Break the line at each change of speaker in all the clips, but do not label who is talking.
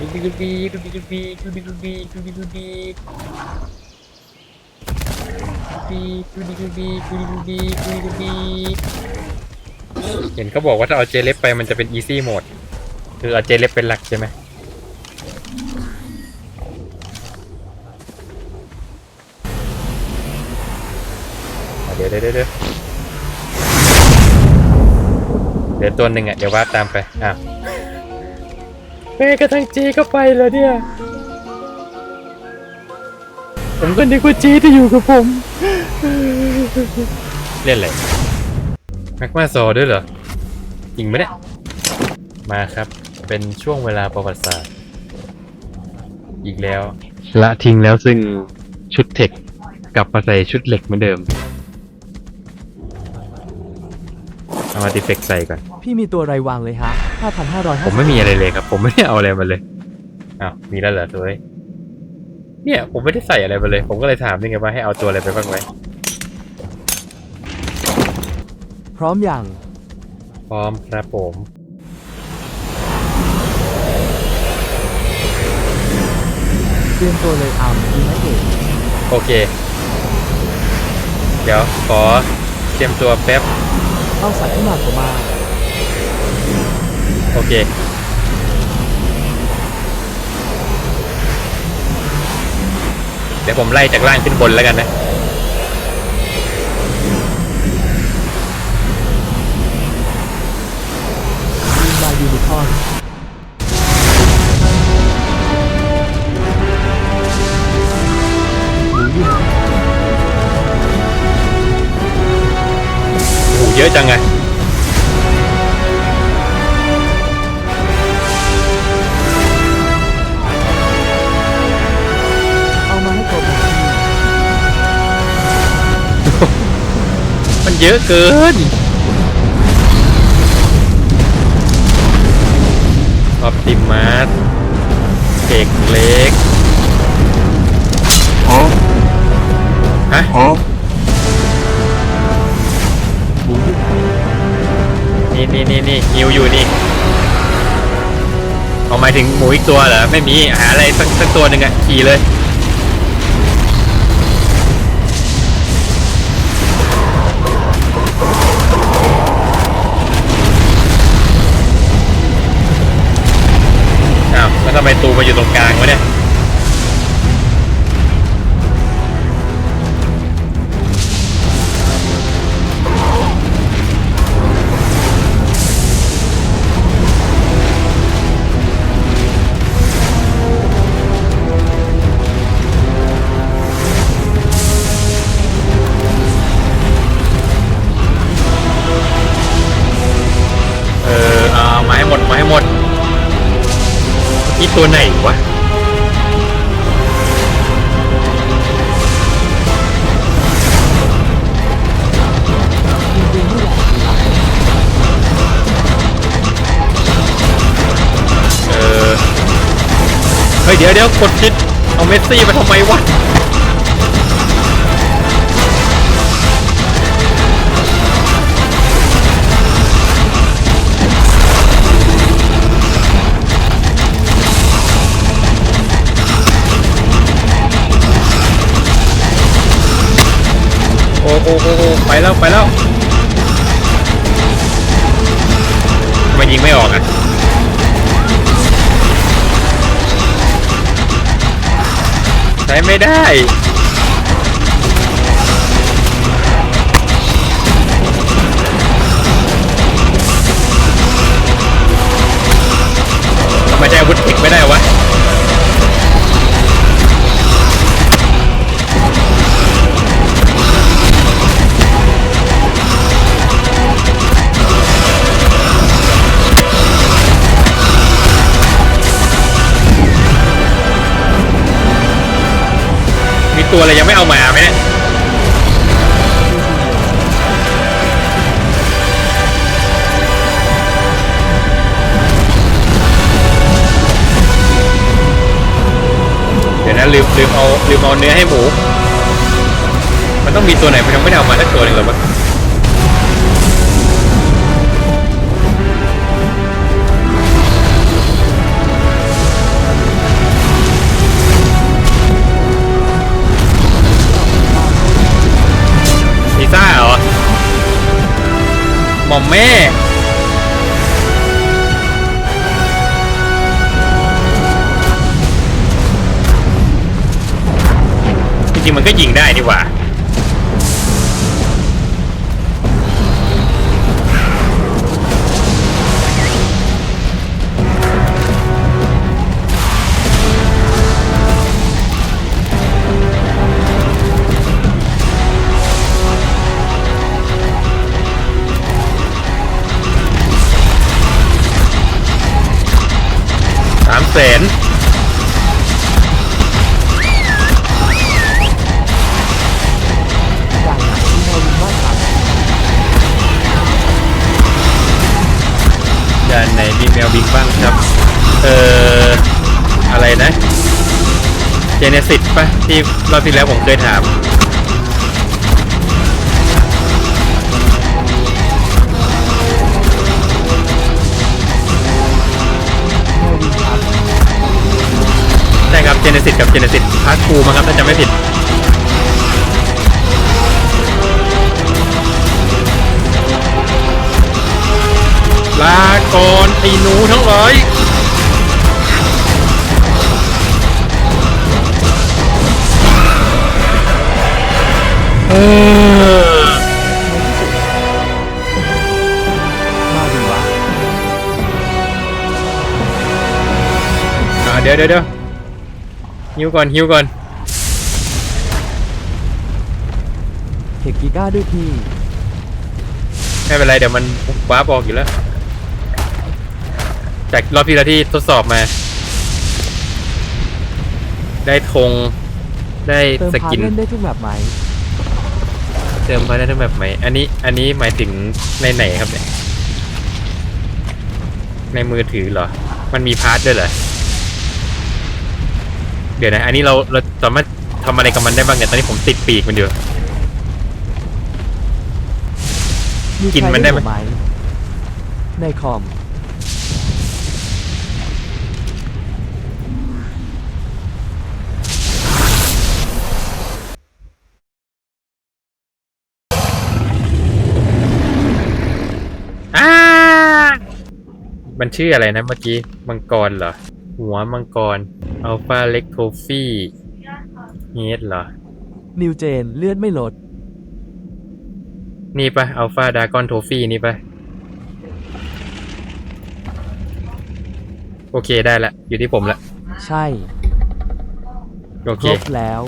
ดูบีดูบีดูบีดูบีดูบีดูบีดูบีดูบีดูบีดูบีดูบีดูบีดูบีดูบีเห็นเขาบอกว่าถ้าเอาเจเล็บไปมันจะเป็น easy mode คือเอาเจเล็บเป็นหลักใช่ไหมเดี๋ยวเดี๋ยวเดี๋ยวเดี๋ยวตัวหนึ่งอะเดี๋ยวว่าตามไปอ้าว แม่กระทั่งจีก็ไปแล้วเนี่ย ผมก็นึกว่าจีจะอยู่กับผม เล่นอะไรแม็กมาซอด้วยเหรอจริงไหมเนี่ย มาครับ เป็นช่วงเวลาประวัติศาสตร์ อีกแล้ว ละทิ้งแล้วซึ่งชุดเทคกลับมาใส่ชุดเหล็กเหมือนเดิม เอามาติเฟกใส่ก่อน
พี่มีตัวอะไรวางเลยฮะ 5,550
ผมไม่มีอะไรเลยครับ ผมไม่ได้เอาอะไรมาเลยอ้าวมีแล้วเหรอตัวเอ้ยเนี่ย ผมไม่ได้ใส่อะไรมาเลย ผมก็เลยถามนี่ไงว่าให้เอาตัวอะไรไปบ้างไหม
พร้อมอย่าง
พร้อมครับผม
เตรียมตัวเลยอาร์มดีไหมเด็ก
โอเค เดี๋ยวขอเตรียมตัวแป๊บ
เอาสัตว์ที่มาผมมา
โอ เคเดี๋ยวผมไล่จากล่างขึ้นบนแล้วกันนะ
ยิงมายูนิคอน
โอ้โหเยอะจังไง
เย
อะเกินออปติมัสเด็กเล็กฮะ
หมูยุ่ง
นี่นี่นี่นี่ฮิวอยู่นี่เอาหมายถึงหมูอีกตัวเหรอ ไม่มี หาอะไรสักสักตัวหนึ่งอะขี่เลย มาอยู่ตรงกลางวะเนี่ย อีตัวไหนวะเออเฮ้ยเดี๋ยวเดี๋ยวกดชิดเอาเมสซี่มาทำไมวะ โอ้โอ้โอ้ไปแล้วไปแล้วทำไมยิงไม่ออกอะใช้ไม่ได้ ตัวอะไรยังไม่เอามาไหมเนี่ยเดี๋ยวนะลืมลืมเอาลืมเอาเนื้อให้หมู มันต้องมีตัวไหนมันยังไม่ได้เอามาสักตัวหนึ่งหรอวะ แม่จริงๆมันก็ยิงได้นี่หว่า น
อย่างไหนที่เรารู้ว่าท
ด้านไหนมีแมวบิงบ้างครับ เอ่อ อะไรนะ เจเนซิสปะที่รอบที่แล้วผมเคยถาม
เจ
เนซิสกับเจเนซิสพาร์ทคูมั้งครับถ้าจำไม่ผิดลาก่อนไอ้หนูทั้งหลายเออ
มาดีวะ
อ่าเดี๋ยวเดี๋ยวเดี๋ยว ฮิวก่อนฮิวก่อน
เทคกิก้าด้วยพี่
ไม่เป็นไรเดี๋ยวมันวาร์ปออกอยู่แล้ว จากรอบที่แล้วที่ทดสอบมา ได้ธงได้
เติม
ส
พาร์
กิ
ท
น
เล่นได้ทุกแบบไหม
เติมพาได้ทั้งแบบไหม อันนี้ อันนี้หมายถึงในไหนครับเนี่ย ในมือถือเหรอ มันมีพาร์ทด้วยเหรอ เดี๋ยวนะ อันนี้เราเราสามารถทำอะไรกับมันได้บ้างเนี่ย ตอนนี้ผมติดปีกมันอยู่
มี
กินมันได้ไหม
ใครในคอม
อ่ามันชื่ออะไรนะเมื่อกี้ มังกรเหรอ หัวมังกรอัลฟาเล็กโทฟี่เฮดเหรอ
นิวเจนเลือดไม่ลด
นี่ปะอัลฟาดากอนโทฟี่นี่ปะโอเคได้ละอยู่ที่ผมละ
ใช่
โอ
ค
เค
รบแล้ว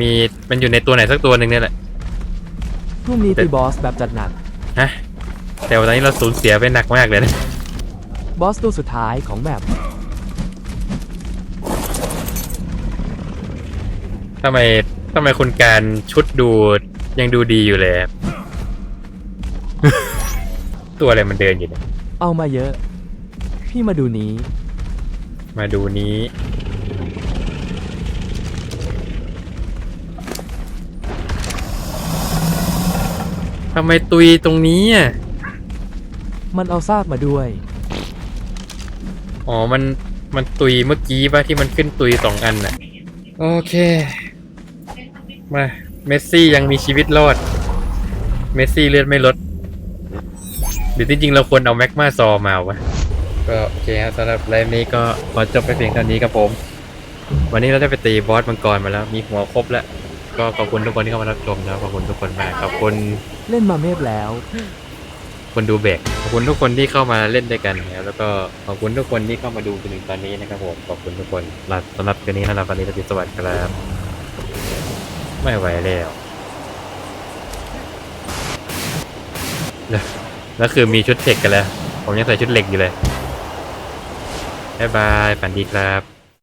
มีมันอยู่ในตัวไหนสักตัวหนึ่งเนี่ยแหละ
พรุ่งนี้
แต่
ตีบอสแบบจัดหนัก
ฮะ แต่วันนี้เราสูญเสียไปหนักมากเลยนะ
บอสตัวสุดท้ายของแมป
ทำไมทำไมคุณการชุดดูยังดูดีอยู่เลยครับตัวอะไรมันเดินอยู่เนี่ย
เอามาเยอะ พี่มาดูนี้
มาดูนี้ ทำไมตุยตรงนี้อะ
มันเอาซากมาด้วย
อ๋อ มัน มันตุยเมื่อกี้ป่ะที่มันขึ้นตุยสองอันน่ะ โอเค มาเมสซี่ยังมีชีวิตรอด เมสซี่เลือดไม่ลดหรือจริงๆเราควรเอาแม็กมาซอมาวะ ก็โอเคครับสำหรับไลฟ์นี้ก็ขอจบไปเพียงเท่านี้ครับผม วันนี้เราได้ไปตีบอสมังกรมาแล้ว มีหัวครบแล้ว ก็ขอบคุณทุกคนที่เข้ามารับชมนะครับขอบคุณทุกคนมากขอบคุณ
เล่นมาเมฟแล้ว
คนดูแบกขอบคุณทุกคนที่เข้ามาเล่นด้วยกันนะครับแล้วก็ขอบคุณทุกคนที่เข้ามาดูจนถึงตอนนี้นะครับผมขอบคุณทุกคนลาสำหรับคืนนี้นะครับวันนี้เราจะสวัสดีครับ ไม่ไหวแล้วแล้วคือมีชุดเทคกันแล้ว ผมยังใส่ชุดเหล็กอยู่เลย บ๊ายบายฝันดีครับ